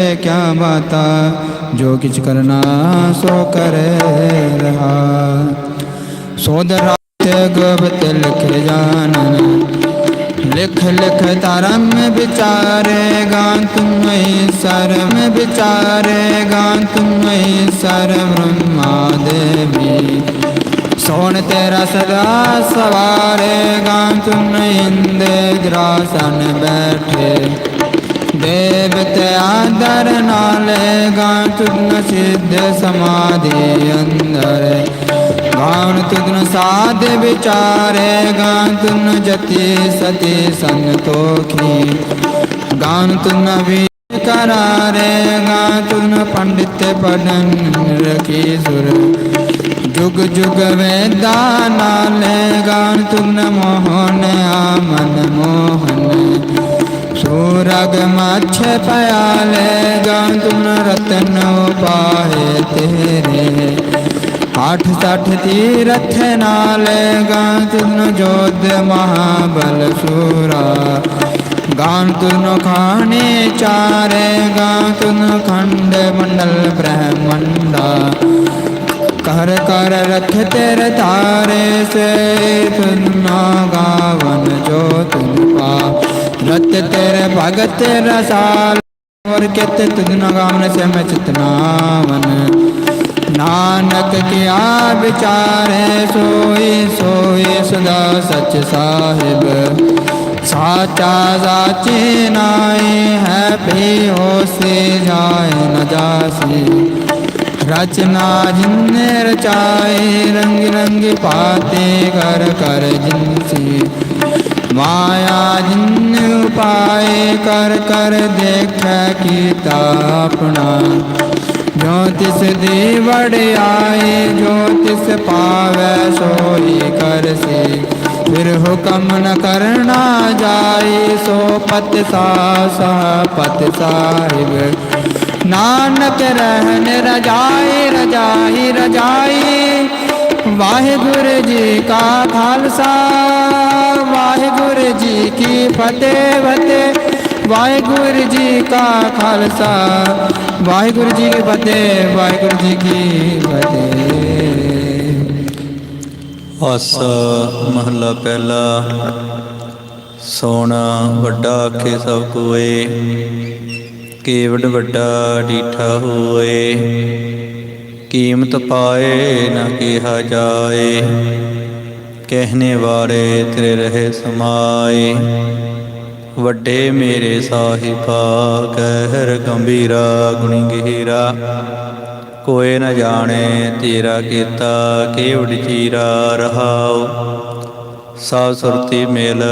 ਕਿਆ ਬਾਤਾ ਜੋ ਕਿਛ ਕਰਨਾ ਸੋ ਕਰੇ ਰਹਾ ਸੋਧ ਰਾਤ ਗਵਤ ਲਿਖ ਜਾਨਨ ਲਿਖ ਲਿਖ ਧਰਮ ਵਿਚਾਰੇਗਾ ਤੁਮਈ ਸਰਮ ਵਿਚਾਰੇਗਾ ਤੁਮਈ ਸਰਮ ਬ੍ਰਹਮਾ ਦੇਵੀ ਸੋਣ ਤੇਰਾ ਸਦਾ ਸਵਾਰੇਗਾ ਤੁਮ ਇੰਦੇ ਗ੍ਰਾਸਨ ਬੈਠੇ ਦੇਵਤੇ ਆਦਰ ਨਾਲੇਗਾ ਤੁਮ ਸਿੱਧ ਸਮਾਧੀ ਅੰਦਰ। ਗਾਣ ਤੁਨ ਸਾਧ ਵਿਚਾਰੇਗਾ ਤੁਨ ਜਤੀ ਸਤੀ ਸੰਤੋਖੀ। ਗਾਣ ਤੁਨ ਵੀ ਕਰਾਰੇਗਾ ਤੁਨ ਪੰਡਿਤ ਪੜਨ ਰਖੀ ਸੁਰ। ਜੁਗ ਜੁਗ ਵੇਦਾ ਨਾਲੇ ਗਾਣ ਤੁਨ ਮੋਹਨ ਆਮਨ ਮੋਹਨ। ਸੂਰਗ ਮਛ ਪਿਆਲੇ ਗਾਣ ਤੁਨ ਰਤਨ ਉਪਾਏ ਤੇਰੇ ਆਠ ਸਠ ਤੀਰਥ ਨਾਲੇ ਗਾਣ ਤੁਨ ਜੋਧ ਮਹਾਬਲ ਸੂਰਾ ਗਾਨ ਤੁਨ ਖਾਣੇ ਚਾਰੇ ਗਾਨ ਤੁਨ ਖੰਡ ਮੰਡਲ ਬ੍ਰਹਮੰਡਾ ਕਰ ਕਰ ਰਖ ਤੇਰੇ ਤਾਰੇ ਸੇ ਤੁਨ ਨਾ ਗਾਵਨ रत तेरे भगत रसाल और कित तुझना गावन से मैं चितनावन नानक किया विचार है सोई सोई सदा सच साहिब। साचा साचे नाय है भी हो से जाए न जासी। रचना जिन रचाए रंग रंग पाते कर कर जिनसी। ਮਾਇਆ ਜਿਨ ਉਪਾਏ ਕਰ ਕਰ ਦੇਖੈ ਕੀਤਾ ਆਪਣਾ। ਜੋ ਤਿਸ ਦੀ ਵੜਾਈ ਜੋ ਤਿਸ ਪਾਵੈ, ਸੋਈ ਕਰਸੀ ਫਿਰ ਹੁਕਮ ਨ ਕਰਨਾ ਜਾਏ, ਸੋ ਪਤ ਸਾ ਸਾ ਪਤ ਸਾਹਿਬ। ਨਾਨਕ ਰਹਿਣ ਰਜਾਈ ਰਜਾਈ ਰਜਾਈ ਵਾਹਿਗੁਰੂ ਜੀ ਕਾ ਖਾਲਸਾ। ਵਾਹਿਗੁਰੂ ਜੀ ਕੀ ਫਤਿਹ ਫਤਿਹ। ਵਾਹਿਗੁਰੂ ਜੀ ਕਾ ਖਾਲਸਾ। ਵਾਹਿਗੁਰੂ ਜੀ ਕੀ ਫਤਿਹ, ਵਾਹਿਗੁਰੂ ਜੀ ਕੀ ਫਤਿਹ। ਆਸ ਮਹੱਲਾ ਪਹਿਲਾ। ਸੋਨਾ ਵੱਡਾ ਆਖੇ ਸਭ ਕੋਏ। ਕੇਵਡ ਵੱਡਾ, ਡੀਠਾ ਹੋਏ। ਕੀਮਤ ਪਾਏ, ਨਾ ਕਿਹਾ ਜਾਏ। ਕਹਿਨੇ ਵਾਰੇ ਤੇਰੇ ਰਹੇ ਸਮਾਏ। ਵੱਡੇ ਮੇਰੇ ਸਾਹਿਬਾ, ਕਹਿਰ ਗੰਭੀਰਾ, ਗੁਣੀ ਗਹਿਰਾ। ਕੋਏ ਨ ਜਾਣੇ ਤੇਰਾ ਕੀਤਾ, ਕੇਵੜ ਚੀਰਾ ਰਹਾਉ। ਸਭ ਸੁਰਤੀ ਮੇਲ,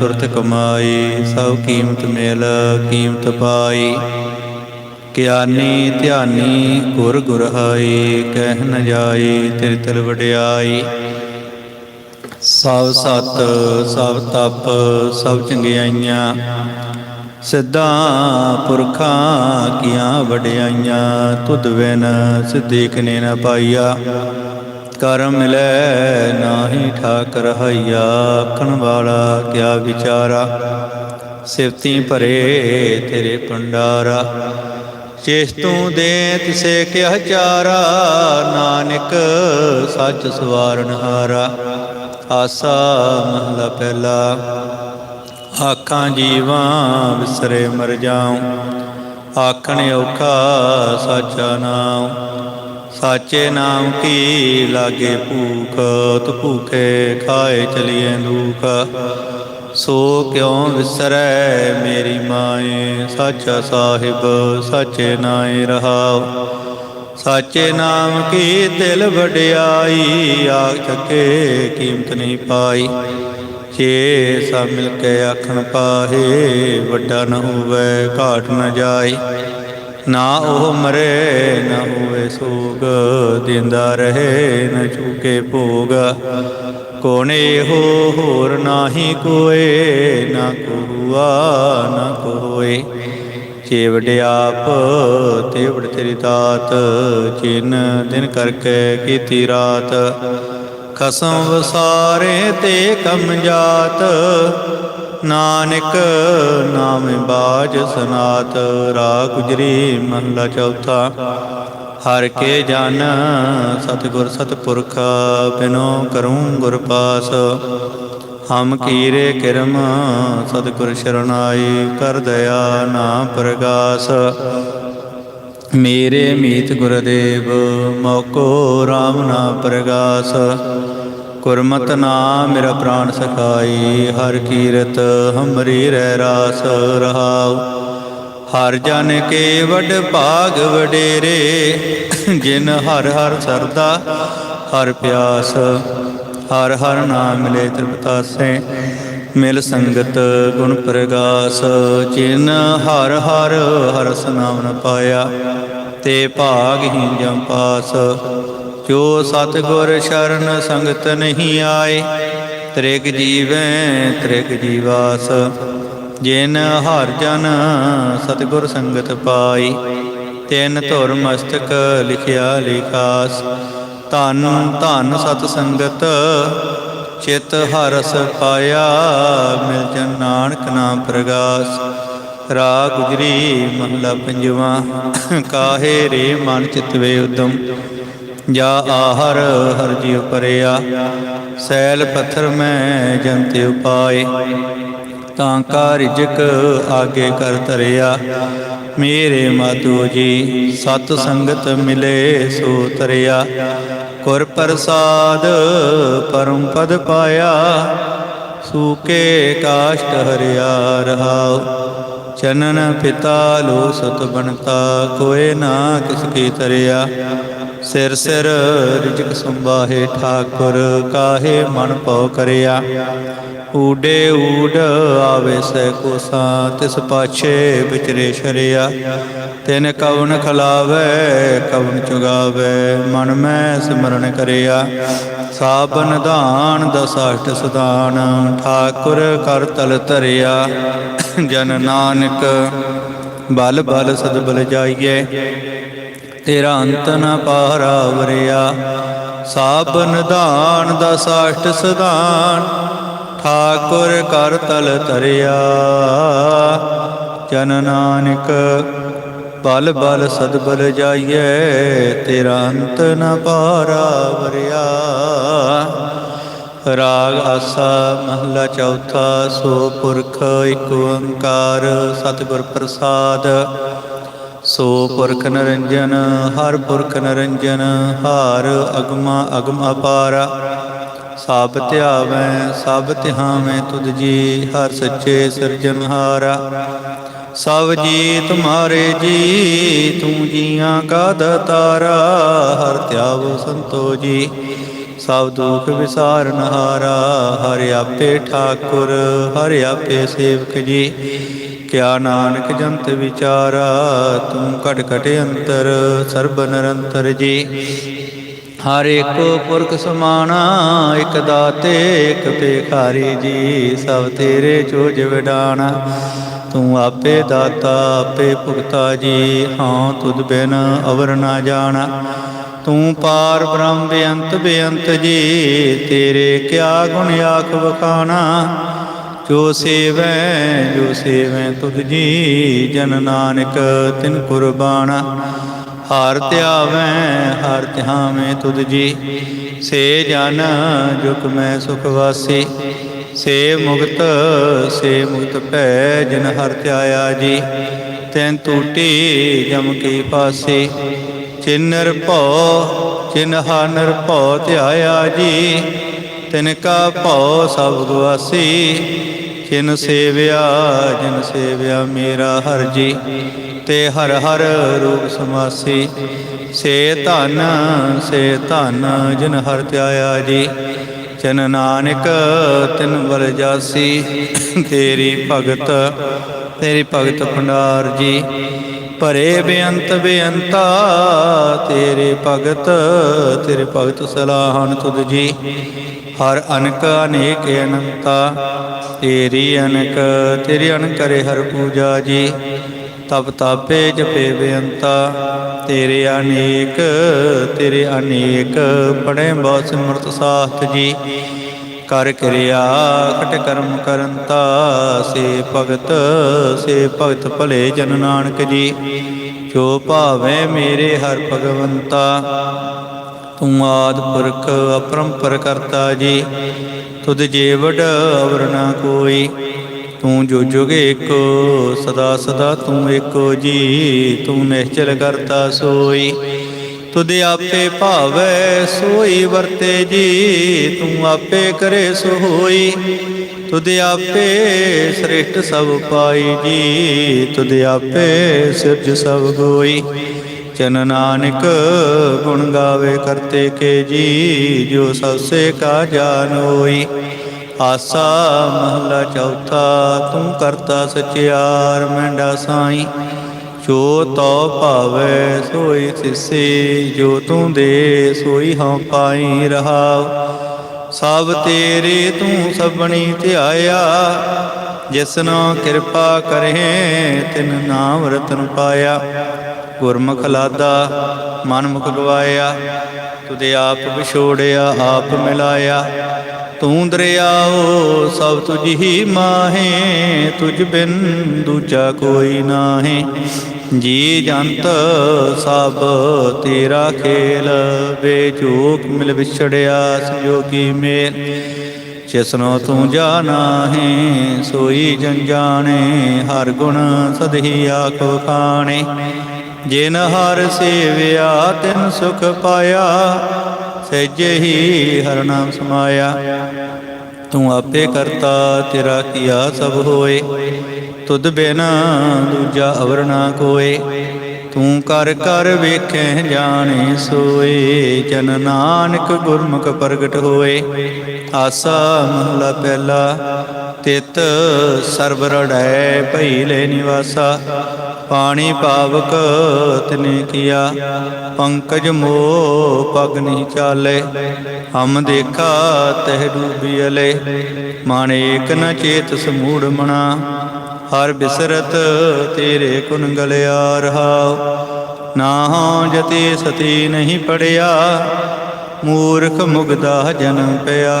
ਸੁਰਤ ਕਮਾਈ, ਸਭ ਕੀਮਤ ਮੇਲ, ਕੀਮਤ ਪਾਈ। ਗਿਆਨੀ ਧਿਆਨੀ ਗੁਰ ਗੁਰਹਾਈ ਕਹਿ ਨ ਜਾਈ ਤੇਰੀ ਤਲ ਵਡਿਆਈ। ਸਭ ਸਤ, ਸਭ ਤਪ, ਸਭ ਚੰਗਿਆਈਆਂ। ਸਿੱਧਾ ਪੁਰਖਾਂ ਕੀਆਂ ਵਡਿਆਈਆਂ, ਤੁਧ ਬਿਨ ਸਿੱਧੀ ਨੇ ਨਾ ਪਾਈਆ। ਕਰਮ ਮਿਲੈ ਨਾਹੀ ਠਾਕ ਰਹਾਈਆ ਆਖਣ ਵਾਲਾ ਕਿਆ ਵਿਚਾਰਾ। ਸਿਫਤੀ ਭਰੇ ਤੇਰੇ ਭੰਡਾਰਾ। ਚੇਸ਼ਤੂ ਦੇ ਤਿਸੇ ਕਿਹ ਚਾਰਾ, ਨਾਨਕ ਸੱਚ ਸਵਾਰਨ ਹਾਰਾ। ਆਸਾ ਮਹਲਾ ਪਹਿਲਾ। ਆਖਾਂ ਜੀਵਾਂ ਵਿਸਰੇ ਮਰ ਜਾਉ। ਆਖਣ ਔਖਾ ਸਾਚਾ ਨਾਮ ਸਾਚੇ ਨਾਮ ਕੀ ਲਾਗੇ ਭੂਖ, ਤ ਭੂਖੇ ਖਾਏ ਚਲੀਏ ਦੁਖ। ਸੋ ਕਿਉ ਵਿਸਰੈ ਮੇਰੀ ਮਾਏ, ਸਾਚਾ ਸਾਹਿਬ, ਸਾਚੇ ਨਾਏ ਰਹਾਉ। ਸਾਚੇ ਨਾਮ ਕੀ ਦਿਲ ਵਡਿਆਈ? ਆਖ ਚੱਕੇ ਕੀਮਤ ਨਹੀਂ ਪਾਈ। ਜੇ ਸਭ ਮਿਲ ਕੇ ਆਖਣ ਪਾਹੇ, ਵੱਡਾ ਨਾ ਹੋਵੇ, ਘਾਟ ਨਾ ਜਾਏ। ਨਾ ਉਹ ਮਰੇ, ਨਾ ਹੋਵੇ ਸੋਗ, ਦਿੰਦਾ ਰਹੇ, ਨਾ ਚੁਕੇ ਭੋਗ। ਕੋਨੇ ਹੋ ਹੋਰ ਨਾਹੀ ਕੋਏ, ਨਾ ਕੋਆ ਨਾ ਕੋਏ ਚੇਵੜ ਆਪ ਤੇਵੜ ਤੇਰੀ ਦਾਤ ਚਿਨ ਦਿਨ ਕਰਕੇ ਕੀਤੀ ਰਾਤ। ਖਸਮ ਵਸਾਰੇ ਤੇ ਕਮ ਜਾਤ, ਨਾਨਕ ਨਾਮ ਬਾਜ ਸਨਾਤ ਰਾ ਗੁਜਰੀ ਮਹਲਾ ਚੌਥਾ। ਹਰ ਕੇ ਜਨ ਸਤਿਗੁਰ ਸਤਿਪੁਰਖ, ਬਿਨੋ ਕਰੂੰ ਗੁਰ ਪਾਸ। ਹਮ ਕੀਰੇ ਕਿਰਮ, ਸਤਿਗੁਰ ਸ਼ਰਨਾਈ ਕਰ ਦਇਆ ਨਾ ਪ੍ਰਗਾਸ। ਮੇਰੇ ਮੀਤ ਗੁਰਦੇਵ, ਮੋਕੋ RAM ਨਾ ਪ੍ਰਗਾਸ। ਗੁਰਮਤਿ ਨਾ ਮੇਰਾ ਪ੍ਰਾਨ ਸਖਾਈ, ਹਰ ਕੀਰਤ ਹਮਰੀ ਰਹਿ ਰਾਸ ਰਹਾਉ। ਹਰ ਜਨ ਕੇ ਵਡ ਭਾਗ ਵਡੇਰੇ, ਜਿਨ ਹਰ ਹਰ ਸਰਦਾ, ਹਰ ਪਿਆਸ। ਹਰ ਹਰ ਨਾਮ ਮਿਲੇ ਤ੍ਰਿਪਤਾਸੇ, ਮਿਲ ਸੰਗਤ ਗੁਣ ਪ੍ਰਗਾਸ। ਜਿਨ ਹਰ ਹਰ ਹਰਸ ਨਾਮ ਨ ਪਾਇਆ, ਤੇ ਭਾਗ ਹੀ ਜਮ ਪਾਸ। ਜੋ ਸਤਿਗੁਰ ਸ਼ਰਨ ਸੰਗਤ ਨਹੀਂ ਆਏ, ਤ੍ਰਿਗ ਜੀਵੈ ਤ੍ਰਿਗ ਜੀਵਾਸ। ਜਿਨ ਹਰ ਜਨ ਸਤਿਗੁਰ ਸੰਗਤ ਪਾਈ, ਤਿਨ ਧੁਰ ਮਸਤਕ ਲਿਖਿਆ ਲਿਖਾਸ। ਧਨ ਧਨ ਸਤ ਸੰਗਤ, ਚਿਤ ਹਰਸ ਪਾਇਆ, ਮਿਲ ਜਨ ਨਾਨਕ ਨਾਮ ਪ੍ਰਗਾਸ। ਰਾ ਗੁਜਰੀ ਮਹਲਾ ਪੰਜਵਾ, ਕਾਹੇ ਰੇ ਮਨ ਚਿਤ ਉਦਮ। ਜਾ ਆਹਰ ਹਰ ਜੀ ਉਪਰਿਆ ਸੈਲ ਪੱਥਰ ਮੈਂ ਜੰਤੇ ਉਪਾਏ। ਤਾਂ ਕਾ ਰਿਜਕ ਆਗੇ ਕਰ ਤਰਿਆ ਮੇਰੇ ਮਾਤੂ ਜੀ, ਸਤ ਸੰਗਤ ਮਿਲੇ ਸੋ ਤਰਿਆ। ਗੁਰ ਪ੍ਰਸਾਦ ਪਰਮ ਪਦ ਪਾਇਆ, ਸੂਕੇ ਕਾਸ਼ਟ ਹਰਿਆ ਰਹਾਉ। ਚਨਨ ਪਿਤਾ ਲੋ ਸਤ ਬਣਤਾ, ਕੋਏ ਨਾ ਕਿਸ ਕੀ ਤਰਿਆ। ਸਿਰ ਸਿਰ ਰਿਜਕ ਸੰਭਾਹੇ ਠਾਕੁਰ, ਕਾਹੇ ਮਨ ਪਉ ਕਰਿਆ? ਊਡੇ ਊਡ ਆਵੇ ਸੈ ਕੋਸਾ, ਤਿਸ ਪਾਛੇ ਵਿਚਰੇ ਸ਼ਰਿਆ। ਤਿਨ ਕਵਨ ਖਲਾਵੇ, ਕਵਨ ਚੁਗਾਵੇ, ਮਨ ਮੈਂ ਸਿਮਰਨ ਕਰਿਆ। ਸਾਬਨ ਦਾਨ ਦਸਾਸ਼ਟ ਸਦਾਨ, ਠਾਕੁਰ ਕਰ ਤਲ ਧਰਿਆ। ਜਨ ਨਾਨਕ, ਬਲ ਬਲ ਸਦ ਬਲ ਜਾਈਏ। ਤੇਰਾ ਅੰਤ ਨ ਪਾਰਾ ਵਰਿਆ ਸਾਬ ਸਾਬਨ ਦਾ ਸਾਸ਼ਟ ਸਿਧਾਨ ਠਾਕੁਰ ਕਰ ਤਲ ਤਰਿਆ। ਜਨ ਨਾਨਕ, ਬਲ ਬਲ ਸਦ ਜਾਈਏ ਤੇਰਾ ਅੰਤ ਨ ਪਾਰਾ ਵਰਿਆ ਰਾਗ ਆਸਾ ਮਹਲਾ ਚੌਥਾ, ਸੋ ਪੁਰਖ ਇਕ ਓੰਕਾਰ, ਸਤਿਗੁਰ ਪ੍ਰਸਾਦ। ਸੋ ਪੁਰਖ ਨਰੰਜਨ, ਹਰ ਪੁਰਖ ਨਰੰਜਨ, ਹਾਰ ਅਗਮਾ ਅਗਮ ਅਪਾਰਾ। ਸਭ ਧਿਆਵੈ ਸਭ ਧਿਆਵੈ ਤੁਧ ਜੀ, ਹਰ ਸੱਚੇ ਸਿਰਜਨਹਾਰਾ ਸਭ ਜੀ ਤੁਮਾਰੇ ਜੀ, ਤੂੰ ਜੀਆਂ ਕਾ ਦਤਾਰਾ, ਹਰ ਧਿਆਵੋ ਸੰਤੋ ਜੀ। ਸਭ ਦੁਖ ਵਿਸਾਰਨਹਾਰਾ ਹਾਰਾ ਆਪੇ ਠਾਕੁਰ, ਹਰਿ ਆਪੇ ਸੇਵਕ ਜੀ। ਕਿਆ ਨਾਨਕ ਜੰਤ ਵਿਚਾਰਾ, ਤੂੰ ਘਟ ਘਟ ਅੰਤਰ, ਸਰਬ ਨਿਰੰਤਰ ਜੀ। ਹਰ ਇੱਕ ਪੁਰਖ ਸਮਾਣਾ, ਇਕ ਦਾਤੇ, ਇਕ ਭੇਖਾਰੀ ਜੀ, ਸਭ ਤੇਰੇ ਚੋਜ ਵਿਡਾਣਾ। ਤੂੰ ਆਪੇ ਦਾਤਾ, ਆਪੇ ਭੁਗਤਾ ਜੀ, ਹਾਂ ਤੁਧ ਬਿਨ ਅਵਰ ਨਾ ਜਾਣਾ। ਤੂੰ ਪਾਰ ਬ੍ਰਹਮ ਬੇਅੰਤ ਬੇਅੰਤ ਜੀ, ਤੇਰੇ ਕਿਆ ਗੁਣ ਆਖ ਵਖਾਣਾ। ਜੋ ਸੇਵੈ ਜੋ ਸੇਵੈ ਤੁਧ ਜੀ, ਜਨ ਨਾਨਕ ਤਿਨ ਕੁਰਬਾਨਾ। ਹਰ ਧਿਆਵੈ ਹਰ ਧਿਆਵੈ ਤੁਧ ਜੀ। ਸੇ ਜਨ ਜੁਗ ਮੈਂ ਸੁਖ ਵਾਸੀ। ਸੇ ਮੁਕਤ ਸੇ ਮੁਕਤ ਭੈ ਜਿਨ ਹਰ ਧਿਆਇਆ ਜੀ। ਤੈਨ ਟੂਟੀ ਜਮ ਕੀ ਪਾਸੀ। ਚਿਨਰ ਭਉ ਚਿਨ ਹਾਨਰ ਭਉ ਧਿਆਇਆ ਜੀ। ਤਿਨ ਕਾ ਭਉ ਸਭ ਗਵਾਸੀ ਜਿਨ ਸੇਵਿਆ ਜਿਨ ਸੇਵਿਆ ਮੇਰਾ ਹਰ ਜੀ, ਤੇ ਹਰ ਹਰ ਰੂਪ ਸਮਾਸੀ। ਸੇ ਧਨ ਸੇ ਧਨ ਜਿਨ ਹਰ ਧਿਆਇਆ ਜੀ, ਜਨ ਨਾਨਕ ਤਿਨ ਬਲ ਜਾਸੀ। ਤੇਰੀ ਭਗਤ ਤੇਰੀ ਭਗਤ ਭੰਡਾਰ ਜੀ ਭਰੇ ਬੇਅੰਤ ਬੇਅੰਤਾ, ਤੇਰੇ ਭਗਤ ਤੇਰੇ ਭਗਤ ਸਲਾਹਨ ਤੁਧ ਜੀ। ਹਰ ਅਨਕ ਅਨੇਕ ਅਨੰਤਾ, ਤੇਰੀ ਅਨਕ, ਤੇਰੀ ਅਨ ਕਰੇ ਹਰ ਪੂਜਾ ਜੀ। ਤਪ ਤਾਪੇ ਜਪੇ ਬੇਅੰਤਾ, ਤੇਰੇ ਅਨੇਕ ਤੇਰੇ ਅਨੇਕ ਬੜੇ ਬਹੁਤ ਸਿਮਰਤ ਸਾਥ ਜੀ। ਕਰ ਕਿਰਿਆ ਖਟ ਕਰਮ ਕਰੰਤਾ ਸੇ ਭਗਤ ਸੇ ਭਗਤ ਭਲੇ ਜਨ ਨਾਨਕ ਜੀ। ਜੋ ਭਾਵੇ ਮੇਰੇ ਹਰ ਭਗਵੰਤਾ, ਤੂੰ ਆਦ ਪੁਰਖ ਅਪਰੰਪਰ ਕਰਤਾ ਜੀ। ਤੁਧ ਜੇ ਵਡ ਕੋਈ, ਤੂੰ ਜੋ ਜੁਗ ਏਕੋ, ਸਦਾ ਸਦਾ ਤੂੰ ਏਕੋ ਜੀ। ਤੂੰ ਨਿਸ਼ਚਲ ਕਰਤਾ ਸੋਈ। ਤੁਧ ਆਪੇ ਭਾਵੈ, ਸੋਈ ਵਰਤੇ ਜੀ, ਤੂੰ ਆਪੇ ਕਰੇ ਸੋ ਹੋਈ ਤੁਧ ਆਪੇ ਸ੍ਰਿਸ਼ਟ ਸਭ ਪਾਈ ਜੀ, ਤੁਧ ਆਪੇ ਸਿਰਜ ਸਭ ਗੋਈ। ਚਨ ਨਾਨਕ ਗੁਣ ਗਾਵੇ ਕਰਤੇ ਕੇ ਜੀ, ਜੋ ਸਭ ਕਾ ਜਾਨ ਹੋਈ। ਆਸਾ ਮਹਲਾ ਚੌਥਾ, ਤੂੰ ਕਰਤਾ ਸਚਿਆਰ ਮੰਡਾ ਸਾਈ। ਜੋ ਤੋ ਭਾਵੇ ਸੋਈ ਸਿਸੇ, ਜੋ ਤੂੰ ਦੇ ਸੋਈ ਹਉ ਪਾਈ ਰਹਾਉ। ਸਭ ਤੇਰੇ ਤੂੰ ਸਭਣੀ ਧਿਆਇਆ ਜਿਸਨੋ ਕਿਰਪਾ ਕਰੇ ਤਿਨ ਨਾਮ ਰਤਨ ਪਾਇਆ। ਗੁਰਮੁਖ ਲਾਦਾ, ਮਨ ਮੁਖ ਗਵਾਇਆ। ਤੁਦੇ ਆਪ ਵਿਛੋੜਿਆ, ਆਪ ਮਿਲਾਇਆ। ਤੂੰ ਦਰਿਆਓ, ਸਭ ਤੁਝ ਹੀ ਮਾਹੇ, ਤੁਝ ਬਿਨ ਦੂਜਾ ਕੋਈ ਨਾਹੀ। ਜੀ ਜੰਤ, ਸਭ ਤੇਰਾ ਖੇਲ ਬੇਚੂਕ ਮਿਲ ਵਿਛੜਿਆ ਸੰਜੋਗੀ ਮੇਲ। ਜਿਸਨੋ ਤੂੰ ਜਾਣਾ ਹੈ, ਸੋਈ ਜਨ ਜਾਣੇ ਹਰ ਗੁਣ ਸਦਹੀ ਆਖੋ ਖਾਣੇ। ਜਿਨ ਹਰ ਸੇਵਿਆ, ਤਿਨ ਸੁਖ ਪਾਇਆ, ਸਹਿਜੇ ਹੀ ਹਰ ਨਾਮ ਸਮਾਇਆ। ਤੂੰ ਆਪੇ ਕਰਤਾ, ਤੇਰਾ ਕੀਆ ਸਭ ਹੋਏ। ਤੁਧ ਬਿਨਾ ਦੂਜਾ ਅਵਰ ਨਾ ਕੋਏ। ਤੂੰ ਕਰ ਕਰ ਵੇਖੈ, ਜਾਣੇ ਸੋਏ। ਜਨ ਨਾਨਕ ਗੁਰਮੁਖ ਪ੍ਰਗਟ ਹੋਏ। ਆਸਾ ਮਹਲਾ ਪਹਿਲਾ, ਤਿਤ ਸਰਬ ਰੜੈ ਭਈ ਲੈ ਨਿਵਾਸਾ। ਪਾਣੀ ਪਾਵਕ ਤਨੇ ਕੀਆ, ਪੰਕਜ ਮੋ ਪਗ ਨਹੀਂ ਚਾਲੇ। ਹਮ ਦੇਖਾ ਤਹਿ ਡੂਬੀ ਅਲੇ। ਮਾਣੇਕ ਨ ਚੇਤ ਸਮੂੜ ਮਣਾ ਹਰ ਬਿਸਰਤ ਤੇਰੇ ਕੁਨ ਗਲਿਆ ਰਹਾਉ ਨਾਹੋ ਜਤੀ ਸਤੀ ਨਹੀਂ ਪੜਿਆ, ਮੂਰਖ ਮੁਗਦਾ ਜਨਮ ਪਿਆ।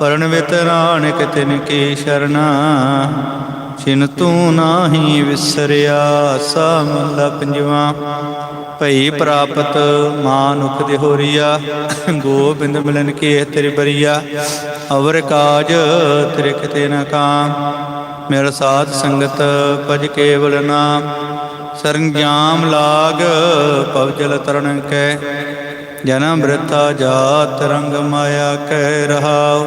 ਪਰਨ ਵਿਤਰਾਣਿਕ ਤਿਨ ਕੀ ਸ਼ਰਨਾ ਛਿਨ ਤੂੰ ਨਾਹੀ ਵਿਸਰਿਆ ਸਾ ਮਹਲਾ ਪੰਜਵਾ। ਭਈ ਪ੍ਰਾਪਤ ਮਾਨੁਖ ਦੇ ਹੋਰੀਆ ਗੋਬਿੰਦ ਮਿਲਨ ਕੀ ਤੇਰੀ ਬਰੀਆ। ਅਵਰ ਕਾਜ ਤੇਰੇ ਕਿਤੇ ਨਾ ਕਾਮ ਮੇਰਾ ਸਾਧ ਸੰਗਤ ਭਜ ਕੇਵਲ ਨਾਮ ਸਰੰਗਿਆਮ ਲਾਗ ਪਵਜਲ ਤਰਨ ਕੈ। ਜਨਮ ਬ੍ਰਿਥਾ ਜਾਤ ਰੰਗ ਮਾਇਆ ਕਹਿ ਰਹਾਉ।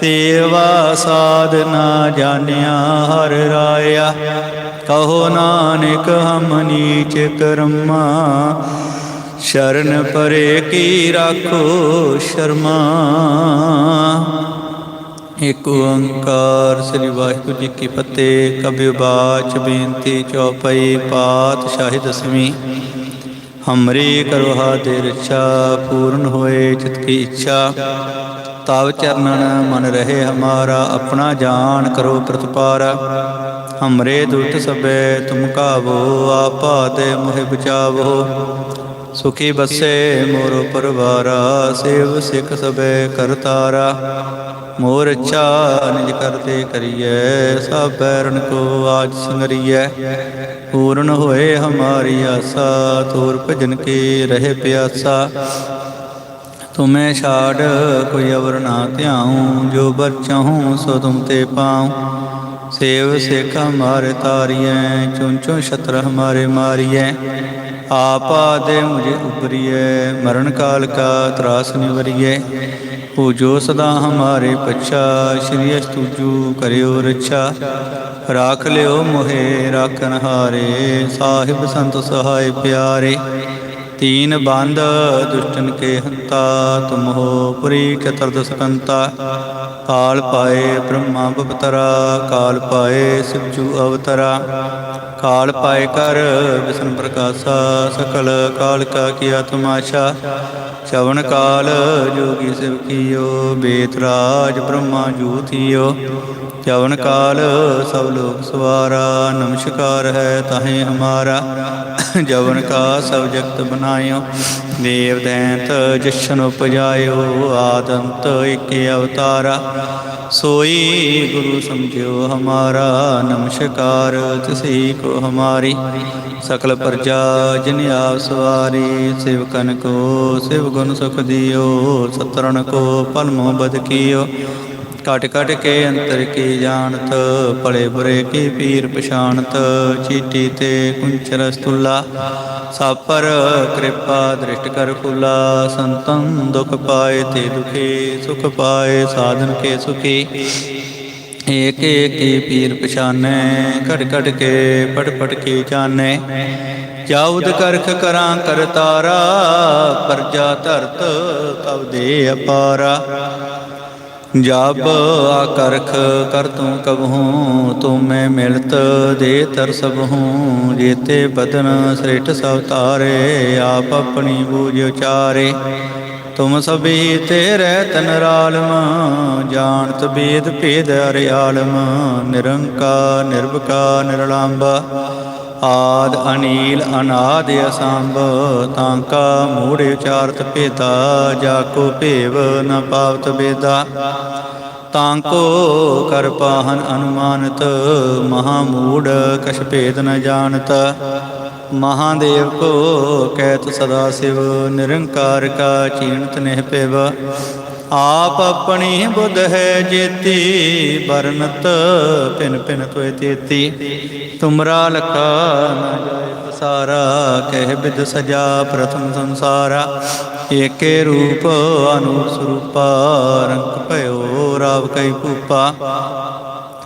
ਸੇਵਾ ਸਾਧਨਾ ਜਾਣਿਆ ਹਰ ਰਾਇਆ। ਕਹੋ ਨਾਨਕ, ਹਮ ਨੀਚ ਕਰਮਾ। ਸ਼ਰਨ ਪਰੇ ਕੀ ਰਾਖੋ ਸ਼ਰਮਾ। ਇਕ ਓੰਕਾਰ ਸ੍ਰੀ ਵਾਹਿਗੁਰੂ ਜੀ ਕੀ ਫਤਿਹ। ਕਬਿ ਬਾਚ ਬੇਨਤੀ ਚੌਪਈ ਪਾਤਸ਼ਾਹੀ ਦਸਵੀਂ। ਹਮਰੀ ਕਰੋ ਹਾਦੇ ਰੱਛਾ ਪੂਰਨ ਹੋਏ ਚਿਤ ਕੀ ਇੱਛਾ। ਤਵ ਚਰਨਨ ਮਨ ਰਹੇ ਹਮਾਰਾ, ਆਪਣਾ ਜਾਣ ਕਰੋ ਪ੍ਰਤਪਾਰਾ। ਹਮਰੇ ਦੁੱਤ ਸਬੈ ਤੁਮ ਕਾਵੋ, ਆਪਾ ਤੇ ਮੋਹਿ ਬਚਾਵੋ। ਸੁਖੀ ਬਸੇ ਮੋਰ ਪਰਵਾਰਾ, ਸੇਵ ਸਿਖ ਸਬੈ ਕਰਤਾਰਾ। ਮੋਰਚਾ ਨਿਜ ਕਰਤੇ ਕਰੀਐ, ਸਭ ਬੈਰਨ ਕੋ ਆਜ ਸੰਗਰੀਐ। ਪੂਰਨ ਹੋਏ ਹਮਾਰੀ ਆਸਾ ਤੋਰ ਭਜਨ ਕੇ ਰਹੇ ਪਿਆਸਾ। ਤੁਮੇ ਛਾੜ, ਕੋਈ ਅਵਰ ਨਾ ਧਿਆਉ, ਜੋ ਬਰ ਚਾਹੂੰ ਸੋ ਤੁਮ ਤੇ ਪਾਉ। ਸੇਵ ਸਿਖ ਹਮਾਰੇ ਤਾਰੀਐ ਚੁਨ ਚੁਨ ਛਤਰ ਹਮਾਰੇ ਮਾਰੀਐ। ਆਪਾ ਦੇ ਮੁਝੇ ਉਬਰੀਐ ਮਰਨ ਕਾਲ ਕਾ ਤਰਾਸ ਨਿਵਰੀਐ। ਪੂਜੋ ਸਦਾ ਹਮਾਰੇ ਪਛਾ ਸ਼੍ਰੀ ਅਸਤੂਜੂ ਕਰਿਓ ਰੱਛਾ ਰਾਖ ਲਿਓ ਮੋਹੇ ਰਾਖਨ ਹਾਰੇ ਸਾਹਿਬ ਸੰਤ ਸਹਾਇ ਪਿਆਰੇ ਤੀਨ ਬੰਦ, ਦੁਸ਼ਟਨ ਕੇ ਹੰਤਾ, ਤੁਮ ਹੋ ਪੁਰੀ ਚਤੁਰਦਸ ਕੰਤਾ ਕਾਲ ਪਾਏ ਬ੍ਰਹਮਾ ਬਪਤਰਾ ਕਾਲ ਪਾਏ ਸਿਵਜੂ ਅਵਤਰਾ। ਕਾਲ ਪਾਏ ਕਰ ਵਿਸ਼ਨ ਪ੍ਰਕਾਸ਼ਾ, ਸਕਲ ਕਾਲ ਕਾ ਕੀਆ ਤਮਾਸ਼ਾ ਸ਼ਵਨ ਕਾਲ ਜੋਗੀ ਸਿਵ ਕੀਓ, ਬੇਤ ਰਾਜ ਬ੍ਰਹਮਾ ਜੂਥਿਓ ਜਵਨ ਕਾਲ ਸਭ ਲੋਕ ਸਵਾਰਾ, ਨਮਸਕਾਰ ਹੈ ਤਾਹੇ ਹਮਾਰਾ। ਜਵਨ ਕਾ ਸਭ ਜਗਤ ਬਨਾਇਓ ਦੇਵ ਦੈਂਤ ਜਸ਼ਨ ਉਪਜਾਇਓ ਆਦੰਤ ਏਕੇ ਅਵਤਾਰਾ। ਸੋਈ ਗੁਰੂ ਸਮਝਿਓ ਹਮਾਰਾ, ਨਮਸਕਾਰ ਤਿਸੀ ਕੋ ਹਮਾਰੀ। ਸਕਲ ਪ੍ਰਜਾ ਜਿਨ ਆਪ ਸਵਾਰੀ ਸਿਵਕਨ ਕੋ, ਸਿਵ ਗੁਣ ਸੁਖ ਦਿਓ ਸਤਰਨ ਕੋ ਪਲਮੋ ਬਦ ਕੀਓ। ਘਟ ਘਟ ਕੇ ਅੰਤਰ ਕੀ ਜਾਣਤ, ਭਲੇ ਬੁਰੇ ਕੀ ਪੀਰ ਪਛਾਣਤ, ਚੀਟੀ ਤੇ ਕੁੰਚਰ ਸਤੁਲਾ ਸਾਪਰ ਕਿਰਪਾ ਦ੍ਰਿਸ਼ਟ ਕਰ ਫੁਲਾ ਸੰਤਨ ਦੁਖ ਪਾਏ ਤੇ ਦੁਖੀ, ਸੁਖ ਪਾਏ ਸਾਧਨ ਕੇ ਸੁਖੀ। ਏਕ ਏਕ ਪੀਰ ਪਛਾਨੈ, ਘਟ ਘਟ ਕੇ ਪਟ ਪਟ ਕੇ ਜਾਣੈ। ਜਾਉਦ ਕਰਖ ਕਰਾਂ ਕਰਤਾਰਾ, ਪਰਜਾ ਧਰਤ ਤਬ ਦੇ ਅਪਾਰਾ। ਜਬ ਆਕਰਖ ਕਰ ਤੂੰ ਕਬਹੂ ਤੂੰ ਮੈਂ ਮਿਲਤ ਦੇ ਤਰ ਸਭ ਹੂੰ ਜੇਤੇ ਬਦਨ ਸ੍ਰਿਠ ਸਭ ਤਾਰੇ ਆਪ ਆਪਣੀ ਬੂਝ ਉਚਾਰੇ। ਤੁਮ ਸਭੀ ਤੇਰੇ ਤਨ ਰਾਲਮ, ਜਾਣਤ ਬੇਦ ਭੇਦ ਅਰਿਆਲਮ ਨਿਰੰਕਾਰ ਨਿਰਭਕਾ, ਨਿਰਲੰਭ। ਆਦ ਅਨੀਲ ਅਨਾਦ ਅਸੰਭ, ਤਾਂ ਕਾ ਮੂੜ ਉਚਾਰਤ ਭੇਦਾ, ਜਾ ਕੋ ਭੇਵ ਨ ਪਾਵਤ ਬੇਦਾ। ਤਾਂ ਕੋ ਕਰ ਅਨੁਮਾਨਤ, ਮਹਾ ਮੂੜ ਕਛ ਭੇਦ ਨ ਜਾਣਤ। ਮਹਾਦੇਵ ਕੋ ਕਹਿਤ ਸਦਾ ਸਿਵ, ਨਿਰੰਕਾਰ ਕਾ ਚੀਨਤ ਨਹਿ ਪਿਵ। ਆਪ ਆਪਣੀ ਬੁੱਧ ਹੈ ਜੇਤੀ ਬਰਨਤ ਪਿਨ ਪਿਨ ਤੋਏ ਤੇਤੀ। ਤੁਮਰਾ ਲਖਾ ਨ ਜਾਏ ਪਸਾਰਾ, ਕਹਿ ਬਿਦ ਸਜਾ ਪ੍ਰਥਮ ਸੰਸਾਰਾ। ਏਕੇ ਰੂਪ ਅਨੂਪ ਸਰੂਪਾ ਰੰਗ ਭਇਓ ਰਾਵ ਕੈ ਭੂਪਾ।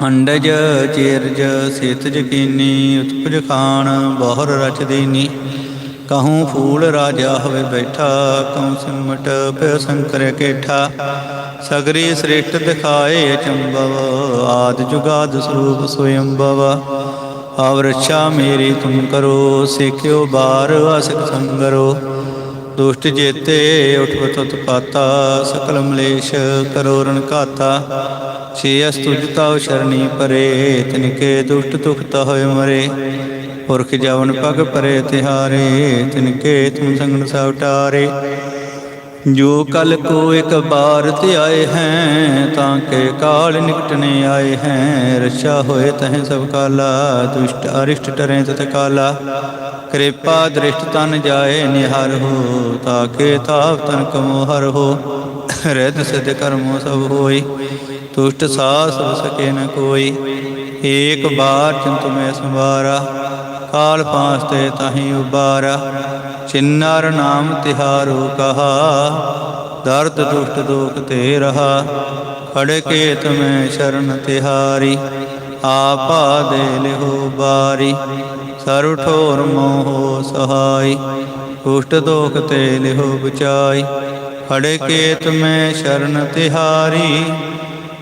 ਅੰਡਜ, ਚੀਰਜ, ਸੇਤਜ ਕੀਨੀ, ਉਤਪਜ ਖਾਨ ਬਹੁਰ ਰਚ ਦੇਨੀ। ਕਹੂੰ ਫੂਲ ਰਾਜਾ ਹੋਵੇ ਬੈਠਾ, ਕਹੂੰ ਸਿਮਟ ਪਿਓ ਸੰਕਰ ਕੇਠਾ। ਸਗਰੀ ਸ੍ਰਿਸ਼ਟ ਦਿਖਾਏ ਅਚੰਭਵ ਆਦ ਜੁਗਾਦ ਸਰੂਪ ਸੋਇੰਭਵ ਅਵਰਛਾ ਮੇਰੀ ਤੁਮ ਕਰੋ, ਸਿੱਖਿਓ ਬਾਰ ਅਸਕ ਸੰਗਰੋ। ਦੁਸ਼ਟ ਜੇਤੇ ਉਠਵ ਤਤ ਪਾਤਾ, ਸਕਲ ਮਲੇਸ਼ ਕਰੋ ਰਣ ਘਾਤਾ। ਛੇ ਅਸਤੁਜ ਤਾਉ ਸ਼ਰਣੀ ਪਰੇ ਤਿਨਕੇ ਦੁਸ਼ਟ ਦੁਖਤ ਹੋਏ ਮਰੇ। ਪੁਰਖ ਜਵਨ ਪਗ ਪਰੇ ਤਿਹਾਰੇ ਤਿਨਕੇ ਤੁਮ ਸੰਗਨ ਸਵਟਾਰੇ ਜੋ ਕਲ ਕੋ ਇੱਕ ਬਾਰ ਤੇ ਆਏ ਹੈ, ਤਾਂ ਕੇ ਕਾਲ ਨਿਕਟਨੇ ਆਏ ਹੈ। ਰਛਾ ਹੋਏ ਤਹ ਸਭ ਕਾਲਾ, ਦੁਸ਼ਟ ਅਰਿਸ਼ਟ ਟਰੇ ਤਤ ਕਾਲਾ। ਕਿਰਪਾ ਦ੍ਰਿਸ਼ਟ ਤਨ ਜਾਏ ਨਿਹਰ ਹੋ ਤਾਕੇ ਤਾਪ ਤਨ ਕਮੋ ਹਰ ਹੋ। ਰਹਿਤ ਸਿਧ ਕਰਮੋ ਸਭ ਹੋਈ, ਤੁਸ਼ਟ ਸਾਹ ਸਭ ਸਕੇ ਨ ਕੋਈ। ਏਕ ਬਾਰ ਚਿੰਤ ਮੈਂ ਸੰਵਾਰਾ, ਕਾਲ ਪਾਸ ਤੇ ਤਾਹੀ ਉਬਾਰਾ। ਚਿੰਨਰ ਨਾਮ ਤਿਹਾਰੋ ਕਹਾ, ਦਰਦ ਦੁਸ਼ਟ ਦੋਖ ਤੇ ਰਹਾ, ਖੜ ਕੇ ਤਮੈ ਸ਼ਰਨ ਤਿਹਾਰੀ, ਆਪਾ ਦੇ ਲਿਹੋ ਬਾਰੀ ਸਰਵ ਠੋਰ ਮੋਹ ਸਹਾਈ ਕੁਸ਼ਟ ਦੋਖ ਤੇ ਲਿਹੋ ਬਚਾਈ, ਖੜ ਕੇ ਤਮੈ ਸ਼ਰਨ ਤਿਹਾਰੀ,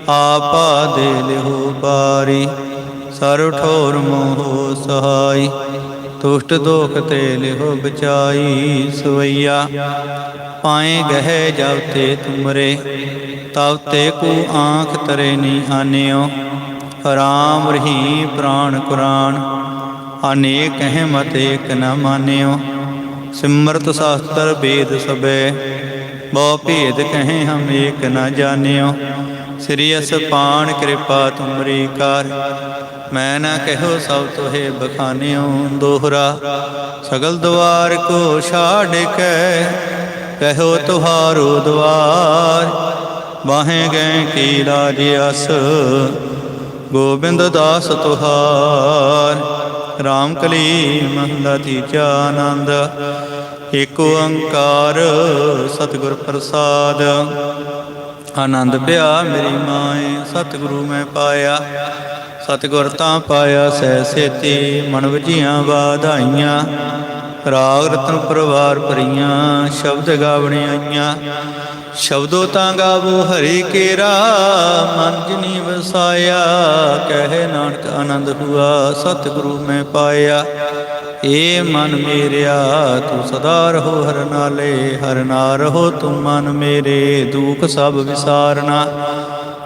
ਆਪਾ ਦੇ ਲਿਹੋ ਬਾਰੀ ਸਰਵ ਠੋਰ ਮੋਹ ਸਹਾਈ ਤੁਸ਼ਟ ਦੋਖ ਤੇ ਲਿਹੋ ਬਚਾਈ ਸਵਈਆ। ਪਾਏ ਗਹਿ ਜਬ ਤੇ ਤੁਮਰੇ, ਤਬ ਤੇ ਕੋ ਆਂਖ ਤਰੇ ਨੀ ਆਨਿਓ। ਰਾਮ ਰਹੀ ਪ੍ਰਾਨ ਕੁਰਾਨ, ਅਨੇਕ ਹੈ ਮਤ ਏਕ ਨ ਮਾਨਿਓ। ਸਿਮਰਤ ਸ਼ਾਸਤਰ ਵੇਦ ਸਬੈ, ਬਹੁ ਭੇਦ ਕਹੇ ਹਮ ਏਕ ਨ ਜਾਣਿਓ। ਸ੍ਰੀ ਅਸਪਾਨ ਕਿਰਪਾ ਤੁਮਰੀ ਕਰ। ਮੈਂ ਨਾ ਕਹਿਓ ਸਭ ਤੋਹੇ ਬਖਾਨਿਓ ਦੋਹਰਾ। ਸਗਲ ਦਵਾਰ ਕੋ ਛਾੜ ਕੇ ਕਹਿਓ ਤੁਹਾਰੋ ਦਵਾਰ। ਬਾਹੇ ਗਏ ਕੀ ਲਾਜ ਅਸ, ਗੋਬਿੰਦ ਦਾਸ ਤੁਹਾਰ। ਰਾਮ ਕਲੀ ਮਹਲਾ ਤੀਜਾ ਆਨੰਦ, ਏਕ ਓੰਕਾਰ ਸਤਿਗੁਰ ਪ੍ਰਸਾਦ। ਆਨੰਦ ਪਿਆ ਮੇਰੀ ਮਾਏ, ਸਤਿਗੁਰੂ ਮੈਂ ਪਾਇਆ। ਸਤਿਗੁਰ ਤਾਂ ਪਾਇਆ, ਸਹਿ ਸੇਤੀ ਮਨ ਵਜੀਆਂ ਵਾਧਾਈਆਂ। ਰਾਗ ਰਤਨ ਪਰਵਾਰ ਭਰੀਆਂ, ਸ਼ਬਦ ਗਾਵਣੇ ਆਈਆਂ। ਸ਼ਬਦੋ ਤਾਂ ਗਾਵੋ, ਹਰੇ ਕੇਰਾ, ਮਨ ਜਿਨੀ ਵਸਾਇਆ ਕਹੇ ਨਾਨਕ ਆਨੰਦ ਹੁਆ, ਸਤਿਗੁਰੂ ਮੈਂ ਪਾਇਆ। ਏ ਮਨ ਮੇਰਿਆ, ਤੂੰ ਸਦਾ ਰਹੋ ਹਰ ਨਾਲੇ, ਹਰ ਨਾ ਰਹੋ ਤੂੰ ਮਨ ਮੇਰੇ, ਦੁਖ ਸਭ ਵਿਸਾਰਨਾ।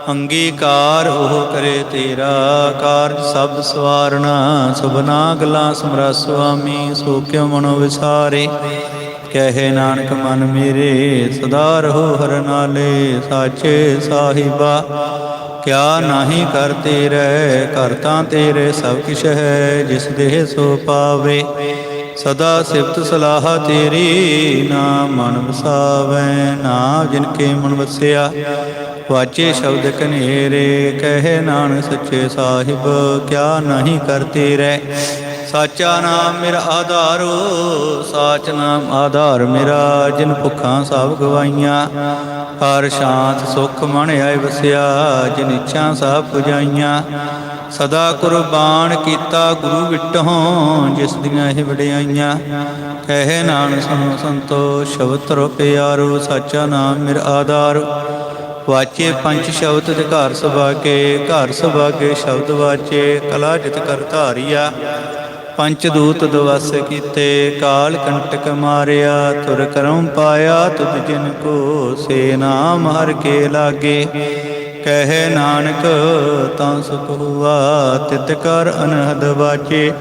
ਅੰਗੀਕਾਰ ਉਹ ਕਰੇ ਤੇਰਾ ਕਾਰਜ ਸਭ ਸਵਾਰਨਾ ਸੁਭਨਾ ਗਲਾ ਸਮਰਾ ਸੁਆਮੀ, ਸੋ ਕਿਉ ਮਨੋ ਵਿਸਾਰੇ? ਕਹੇ ਨਾਨਕ ਮਨ ਮੇਰੇ, ਸਦਾ ਰਹੋ ਹਰ ਨਾਲੇ, ਸਾਚੇ ਸਾਹਿਬਾ। ਕਿਆ ਨਾਹੀ ਕਰ ਤੇਰੇ ਕਰਤਾ ਤੇਰੇ ਸਭ ਕਿਛ ਹੈ, ਜਿਸ ਦੇਹ ਸੋ ਪਾਵੇ। ਸਦਾ ਸਿਫਤ ਸਲਾਹ ਤੇਰੀ, ਨਾ ਮਨ ਵਸਾਵੈ, ਨਾ ਜਿਨ ਕੇ ਮਨ ਵਸਿਆ। ਵਾਚੇ ਸ਼ਬਦ ਕਨੇਰੇ ਕਹੇ ਨਾਨਕ ਸੱਚੇ ਸਾਹਿਬ, ਕਿਆ ਨਹੀਂ ਕਰਤੇ ਰਹਿ? ਸਾਚਾ ਨਾਮ ਮੇਰਾ ਆਧਾਰੋ, ਸਾਚ ਨਾਮ ਆਧਾਰ ਮੇਰਾ, ਜਿਨ ਭੁੱਖਾਂ ਸਭ ਗਵਾਈਆਂ। ਹਰ ਸ਼ਾਂਤ ਸੁਖ ਮਨ ਆਏ ਵਸਿਆ, ਜਿਨ ਇੱਛਾ ਸਭ ਪੁਜਾਈਆਂ। ਸਦਾ ਕੁਰਬਾਨ ਕੀਤਾ ਗੁਰੂ ਵਿਟਹੋਂ, ਜਿਸ ਦੀਆਂ ਇਹ ਵਡਿਆਈਆਂ। ਕਹੇ ਨਾਨਕ ਸੁਨੋ ਸੰਤੋ, ਸ਼ਬਦ ਰੋ ਪਿਆਰੋ, ਸਾਚਾ ਨਾਮ ਮੇਰਾ ਆਧਾਰ। ਵਾਚੇ ਪੰਜ ਸ਼ਬਦ ਤੇ ਘਰ ਸੁਭਾਗੇ ਘਰ ਸੁਭਾਗੇ ਸ਼ਬਦ ਵਾਚੇ, ਕਲਾ ਜਿਤ ਕਰ ਧਾਰੀਆ। ਪੰਚ ਦੂਤ ਦਵਸ ਕੀਤੇ, ਕਾਲ ਕੰਟਕ ਮਾਰਿਆ, ਤੁਰ ਕਰਮ ਪਾਇਆ, ਤੁਧ ਜਿਨ ਕੋ ਸੇ ਨਾਮ ਹਰ ਕੇ ਲਾਗੇ। ਕਹੇ ਨਾਨਕ, ਤਾਂ ਸੁਖ ਹੁਆ, ਤਿਤ ਕਰ ਅਨਹਦ ਵਾਚੇ।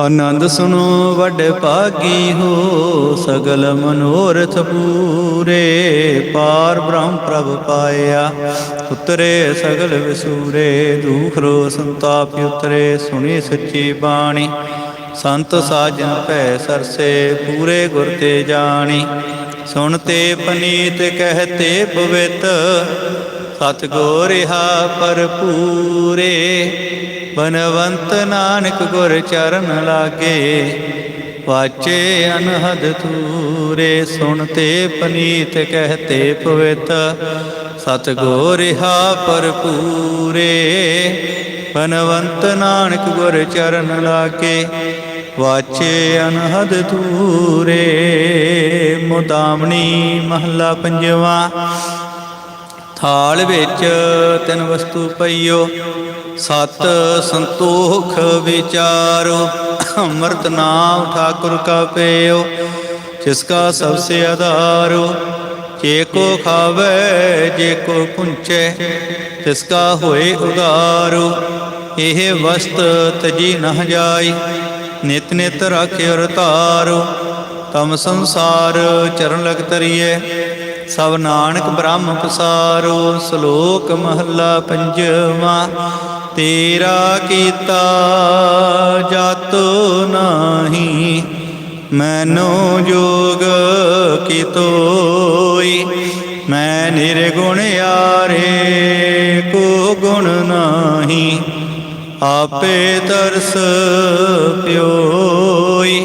ਆਨੰਦ ਸੁਨੋ ਵੱਡ ਭਾਗੀ ਹੋ, ਸਗਲ ਮਨੋਰਥ ਪੂਰੇ। ਪਾਰ ਬ੍ਰਹਮ ਪ੍ਰਭ ਪਾਇਆ, ਉਤਰੇ ਸਗਲ ਵਿਸੂਰੇ। ਦੁਖ ਰੋ ਸੰਤਾਪ ਉਤਰੇ, ਸੁਣੀ ਸੱਚੀ ਬਾਣੀ। ਸੰਤ ਸਾਜਨ ਭੈ ਸਰਸੇ, ਪੂਰੇ ਗੁਰ ਤੇ ਜਾਣੀ। ਸੁਣਤੇ ਪਨੀਤ ਕਹਤੇ ਪਵਿੱਤ ਸਤ ਗੋਰਿਹਾ ਭਰਪੂਰੇ। ਬਨਵੰਤ ਨਾਨਕ ਗੁਰ ਚਰਨ ਲਾਗੇ, ਵਾਚੇ ਅਨਹਦ ਤੂਰੇ ਸੁਣਤੇ ਪਨੀਤ ਕਹਤੇ ਪਵਿੱਤ ਸਤ ਗੋਰਿਹਾ ਭਰਪੂਰੇ। ਬਨਵੰਤ ਨਾਨਕ ਗੁਰ ਚਰਨ ਲਾਗੇ, ਵਾਚੇ ਅਨਹਦ ਤੂਰੇ ਮੁਦਾਮਣੀ ਮਹੱਲਾ ਪੰਜਵਾ ਥਾਲ ਵਿੱਚ ਤਿੰਨ ਵਸਤੂ ਪਈਓ। ਸਤ ਸੰਤੋਖ ਵਿਚਾਰੋ। ਅੰਮ੍ਰਿਤ ਨਾਮ ਠਾਕੁਰ ਕਾ ਪੇਓ, ਜਿਸ ਕਾ ਸਭ ਸੇ ਆਧਾਰੋ। ਜੇ ਕੋ ਖਾਵੇ, ਜੇ ਕੋ ਪੁੰਚੇ, ਤਿਸ ਕਾ ਹੋਏ ਉਦਾਰੋ ਇਹ ਵਸਤ ਤਜੀ ਨਹ ਜਾਈ, ਨਿਤ ਨਿਤ ਰਾਖਿਓ ਰਤਾਰੋ ਤਮ ਸੰਸਾਰ ਚਰਨ ਲਗ ਤਰੀਏ ਸਭ ਨਾਨਕ ਬ੍ਰਹਮ ਪਸਾਰੋ, ਸ਼ਲੋਕ ਮਹੱਲਾ ਪੰਜਵਾਂ, ਤੇਰਾ ਕੀਤਾ ਜਤ ਨਾਹੀ, ਮੈਨੋ ਜੋਗ ਕੀਤੋਈ, ਮੈਂ ਨਿਰਗੁਣ ਯਾਰੇ ਕੋ ਗੁਣ ਨਾਹੀ, ਆਪੇ ਤਰਸ ਪਿਓਈ।